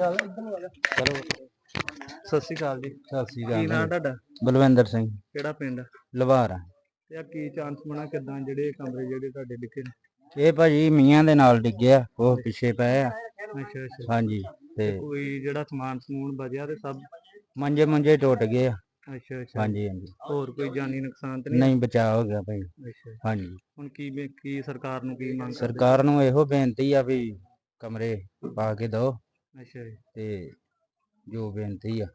ਚੱਲ ਇੱਧਰ ਨੂੰ ਆ ਜਾ। ਚਲੋ। ਸਤਿ ਸ਼੍ਰੀ ਅਕਾਲ ਜੀ। ਸਤਿ ਸ੍ਰੀ ਕੀ ਨਾਮ ਅਕਾਲ ਤੁਹਾਡਾ? ਬਲਵਿੰਦਰ ਸਿੰਘ। ਕਿਹੜਾ ਪਿੰਡ? ਲਵਾਰਾ ਤੇ ਆ ਕੀ ਚਾਂਸ ਬਣਾ ਕਿਦਾਂ ਜਿਹੜੇ ਕਮਰੇ ਜਿਹੜੇ ਤੁਹਾਡੇ ਡਿੱਗੇ ਨੇ? ਇਹ ਭਾਜੀ ਮੀਆਂ ਦੇ ਨਾਲ ਡਿੱਗਿਆ ਉਹ ਪਿੱਛੇ ਪਏ ਆ। ਅੱਛਾ ਅੱਛਾ। ਹਾਂਜੀ ਤੇ ਕੋਈ ਜਿਹੜਾ ਸਮਾਨ ਸਮੂਨ ਬਚਿਆ ਤੇ ਸਭ? ਮੰਜੇ ਮੰਜੇ ਟੁੱਟ ਗਏ ਆ। ਅੱਛਾ ਅੱਛਾ। ਹਾਂਜੀ ਹਾਂਜੀ। ਹੋਰ ਕੋਈ ਜਾਨੀ ਨੁਕਸਾਨ ਤੇ ਨਹੀਂ? ਨਹੀਂ ਬਚਾਅ ਹੋ ਗਿਆ ਭਾਈ। ਅੱਛਾ। ਹਾਂਜੀ। ਹੁਣ ਕੀ ਬੇ- ਕੀ ਸਰਕਾਰ ਨੂੰ ਕੀ ਮੰਗ ਕਰਦੇ? ਸਰਕਾਰ ਨੂੰ ਇਹੋ ਬੇਨਤੀ ਆ ਵੀ ਕਮਰੇ ਪਾ ਕੇ ਦਿਓ। ਅੱਛਾ ਜੀ। ਤੇ ਜੋ ਬੇਨਤੀ ਆ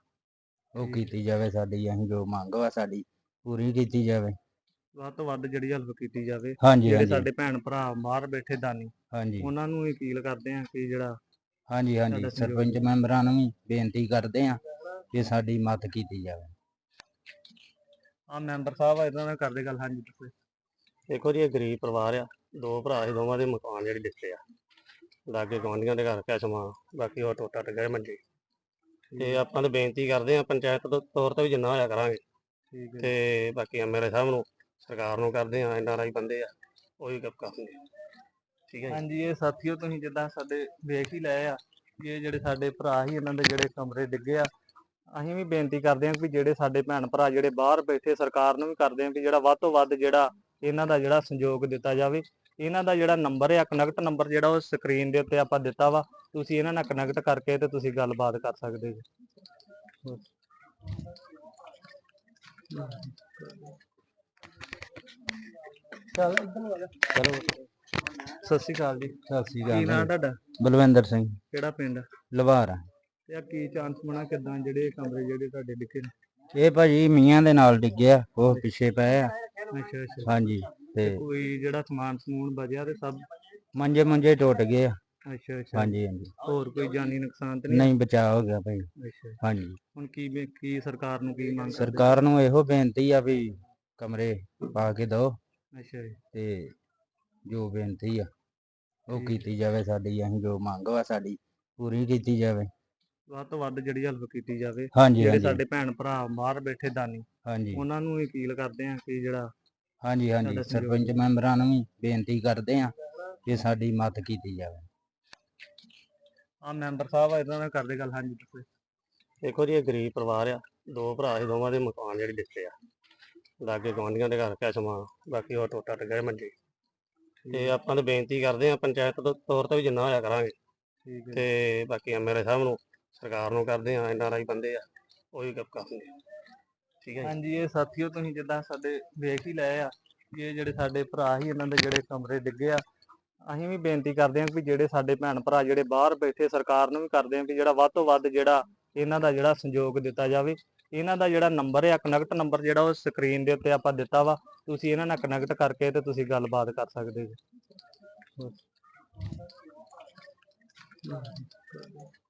ਉਹ। ਕੀਤੀ ਜਾਵੇ ਸਾਡੀ ਅਸੀਂ ਜੋ ਮੰਗ ਵਾ ਸਾਡੀ ਪੂਰੀ ਕੀਤੀ ਜਾਵੇ। ਵੱਧ ਤੋਂ ਵੱਧ ਜਿਹੜੀ ਹੈਲਪ ਕੀਤੀ ਜਾਵੇ ਹਾਂਜੀ ਜਿਹੜੇ ਹਾਂਜੀ। ਸਾਡੇ ਭੈਣ ਭਰਾ ਬਾਹਰ ਬੈਠੇ ਦਾਨੀ ਹਾਂਜੀ। ਉਹਨਾਂ ਨੂੰ ਅਪੀਲ ਕਰਦੇ ਆ ਕਿ ਜਿਹੜਾ ਹਾਂਜੀ ਹਾਂਜੀ। ਸਾਡਾ ਸਹਿਯੋਗ ਸਰਪੰਚ ਮੈਂਬਰਾਂ ਨੂੰ ਵੀ ਬੇਨਤੀ ਕਰਦੇ ਆ ਕਿ ਸਾਡੀ ਮਦਦ ਕੀਤੀ ਜਾਵੇ। ਆ ਮੈਂਬਰ ਸਾਹਿਬ ਆ ਇਹਨਾਂ ਨਾਲ ਕਰਦੇ ਗੱਲ। ਹਾਂਜੀ ਦੇਖੋ ਜੀ ਇਹ ਗਰੀਬ ਪਰਿਵਾਰ ਆ ਦੋ ਭਰਾ ਸੀ ਦੋਵਾਂ ਦੇ ਮਕਾਨ ਜਿਹੜੇ ਦਿੱਤੇ ਆ। ਲਾਗੇ ਗੁਆਂਢੀਆਂ ਦੇ ਘਰ ਕਿਆ ਸਮਾਨ ਬਾਕੀ ਉਹ ਟੋਟਾ ਟੱਗਰ ਮੰਜੇ ਤੇ ਆਪਾਂ ਤਾਂ ਬੇਨਤੀ ਕਰਦੇ ਆ ਪੰਚਾਇਤ ਤੋਂ ਤੌਰ ਤੇ ਵੀ ਜਿੰਨਾ ਹੋਇਆ ਕਰਾਂਗੇ। ਤੇ ਬਾਕੀ ਐਮਐਲਏ ਸਾਹਿਬ ਨੂੰ ਸਰਕਾਰ ਨੂੰ ਕਰਦੇ ਆ ਐਨਆਰਆਈ ਬੰਦੇ ਆ ਉਹ ਕੰਮ ਕਰਦੇ ਠੀਕ ਹੈ ਹਾਂਜੀ ਇਹ ਸਾਥੀਓ ਤੁਸੀਂ ਜਿੱਦਾਂ ਸਾਡੇ ਵੇਖ ਹੀ ਲਏ ਆ ਇਹ ਜਿਹੜੇ ਸਾਡੇ ਭਰਾ ਹੀ ਇਹਨਾਂ ਦੇ ਜਿਹੜੇ ਕਮਰੇ ਡਿੱਗੇ ਆ ਅਸੀਂ ਵੀ ਬੇਨਤੀ ਕਰਦੇ ਹਾਂ ਕਿ ਜਿਹੜੇ ਸਾਡੇ ਭੈਣ ਭਰਾ ਜਿਹੜੇ ਬਾਹਰ ਬੈਠੇ ਸਰਕਾਰ ਨੂੰ ਵੀ ਕਰਦੇ ਹਾਂ ਕਿ ਜਿਹੜਾ ਵੱਧ ਤੋਂ ਵੱਧ ਜਿਹੜਾ ਇਹਨਾਂ ਦਾ ਜਿਹੜਾ ਸੰਯੋਗ ਦਿੱਤਾ ਜਾਵੇ। ਇਹਨਾਂ ਦਾ ਜਿਹੜਾ ਨੰਬਰ ਹੈ ਕਨੈਕਟ ਨੰਬਰ ਜਿਹੜਾ ਉਹ ਸਕਰੀਨ ਦੇ ਉੱਤੇ ਆਪਾਂ ਦਿੱਤਾ ਵਾ ਤੁਸੀਂ ਇਹਨਾਂ ਨਾਲ ਕਨੈਕਟ ਕਰਕੇ ਤੇ ਤੁਸੀਂ ਗੱਲਬਾਤ ਕਰ ਸਕਦੇ ਜੀ। ਚੱਲ ਇੱਧਰ ਨੂੰ ਆ ਜਾ। ਚਲੋ। ਸਤਿ ਸ਼੍ਰੀ ਅਕਾਲ ਜੀ। ਸਤਿ ਸ੍ਰੀ ਕੀ ਨਾਮ ਅਕਾਲ ਤੁਹਾਡਾ? ਬਲਵਿੰਦਰ ਸਿੰਘ। ਕਿਹੜਾ ਪਿੰਡ? ਲਵਾਰਾ ਤੇ ਆ ਕੀ ਚਾਂਸ ਬਣਾ ਕਿਦਾਂ ਜਿਹੜੇ ਕਮਰੇ ਜਿਹੜੇ ਤੁਹਾਡੇ ਡਿੱਗੇ ਨੇ? ਇਹ ਭਾਜੀ ਮੀਆਂ ਦੇ ਨਾਲ ਡਿੱਗਿਆ ਉਹ ਪਿੱਛੇ ਪਏ ਆ। ਅੱਛਾ ਅੱਛਾ। ਹਾਂਜੀ। ਤੇ ਕੋਈ ਜਿਹੜਾ ਸਮਾਨ ਸਮੂਨ ਬਚਿਆ ਤੇ ਸਭ ਮੰਜੇ ਮੰਜੇ ਟੁੱਟ ਗਏ ਆ। ਅੱਛਾ ਅੱਛਾ। ਹਾਂਜੀ ਹਾਂਜੀ। ਹੋਰ ਕੋਈ ਜਾਨੀ ਨੁਕਸਾਨ ਤੇ ਨਹੀਂ ਨਹੀਂ ਹੋ ਗਿਆ ਭਾਈ। ਅੱਛਾ। ਹਾਂਜੀ। ਹੁਣ ਕੀ ਬੇ- ਕੀ ਸਰਕਾਰ ਨੂੰ ਕੀ ਮੰਗ ਕਰਦੇ? ਸਰਕਾਰ ਨੂੰ ਇਹੋ ਬੇਨਤੀ ਆ ਵੀ ਕਮਰੇ ਪਾ ਕੇ ਦਿਓ। ਅੱਛਾ ਜੀ। ਤੇ ਜੋ ਬੇਨਤੀ ਆ ਉਹ ਠੀਕ। ਕੀਤੀ ਜਾਵੇ ਸਾਡੀ। ਅਸੀਂ ਜੋ ਮੰਗ ਵਾ ਸਾਡੀ ਪੂਰੀ ਕੀਤੀ ਜਾਵੇ। ਵੱਧ ਤੋਂ ਵੱਧ ਜਿਹੜੀ ਹੈਲਪ ਕੀਤੀ ਜਾਵੇ ਹਾਂਜੀ ਜਿਹੜੇ ਹਾਂਜੀ। ਸਾਡੇ ਭੈਣ ਭਰਾ ਬਾਹਰ ਬੈਠੇ ਦਾਨੀ ਹਾਂਜੀ। ਉਹਨਾਂ ਨੂੰ ਅਪੀਲ ਕਰਦੇ ਆ ਕਿ ਜਿਹੜਾ ਹਾਂਜੀ ਹਾਂਜੀ। ਸਰਪੰਚ ਮੈਂਬਰਾਂ ਨੂੰ ਵੀ ਬੇਨਤੀ ਕਰਦੇ ਆ ਕਿ ਸਾਡੀ ਮਦਦ ਕੀਤੀ ਜਾਵੇ। ਆ ਮੈਂਬਰ ਸਾਹਿਬ ਆ ਇਹਨਾਂ ਨਾਲ ਕਰਦੇ ਗੱਲ। ਹਾਂਜੀ ਤੁਸੀਂ ਦੇਖੋ ਜੀ ਇਹ ਗਰੀਬ ਪਰਿਵਾਰ ਆ। ਦੋ ਭਰਾ ਸੀ ਦੋਵਾਂ ਦੇ ਮਕਾਨ ਜਿਹੜੇ ਦਿੱਤੇ ਆ। ਲਾਗੇ ਗੁਆਂਢੀਆਂ ਦੇ ਘਰ ਕਿਆ ਸਮਾਨ। ਬਾਕੀ ਉਹ ਟੋਟਾ ਟੱਗਰ ਮੰਜੇ। ਤੇ ਆਪਾਂ ਤਾਂ ਬੇਨਤੀ ਕਰਦੇ ਆ ਪੰਚਾਇਤ ਤੋਂ ਤੌਰ ਤੇ ਵੀ ਜਿੰਨਾ ਹੋਇਆ ਕਰਾਂਗੇ। ਠੀਕ ਹੈ। ਤੇ ਬਾਕੀ ਐਮਐਲਏ ਸਾਹਿਬ ਨੂੰ ਸਰਕਾਰ ਨੂੰ ਕਰਦੇ ਆ ਐਨਆਰਆਈ ਬੰਦੇ ਆ ਉਹ ਵੀ ਕਰਦੇ ਠੀਕ ਹੈ ਜੀ? ਹਾਂਜੀ, ਇਹ ਸਾਥੀਓ ਤੁਸੀਂ ਜਿੱਦਾਂ ਸਾਡੇ ਵੇਖ ਹੀ ਲਏ ਆ ਕਿ ਇਹ ਜਿਹੜੇ ਸਾਡੇ ਭਰਾ ਹੀ ਇਹਨਾਂ ਦੇ ਜਿਹੜੇ ਕਮਰੇ ਡਿੱਗੇ ਆ, ਅਸੀਂ ਵੀ ਬੇਨਤੀ ਕਰਦੇ ਹਾਂ ਕਿ ਜਿਹੜੇ ਸਾਡੇ ਭੈਣ ਭਰਾ ਜਿਹੜੇ ਬਾਹਰ ਬੈਠੇ, ਸਰਕਾਰ ਨੂੰ ਵੀ ਕਰਦੇ ਹਾਂ ਕਿ ਜਿਹੜਾ ਵੱਧ ਤੋਂ ਵੱਧ ਜਿਹੜਾ ਇਹਨਾਂ ਦਾ ਜਿਹੜਾ ਸੰਯੋਗ ਦਿੱਤਾ ਜਾਵੇ, ਇਹਨਾਂ ਦਾ ਜਿਹੜਾ ਨੰਬਰ ਆ, ਕਨੈਕਟ ਨੰਬਰ ਜਿਹੜਾ ਉਹ ਸਕਰੀਨ ਦੇ ਉੱਤੇ ਆਪਾਂ ਦਿੱਤਾ ਵਾ, ਤੁਸੀਂ ਇਹਨਾਂ ਨਾਲ ਕਨੈਕਟ ਕਰਕੇ ਤੇ ਤੁਸੀਂ ਗੱਲਬਾਤ ਕਰ ਸਕਦੇ ਜੀ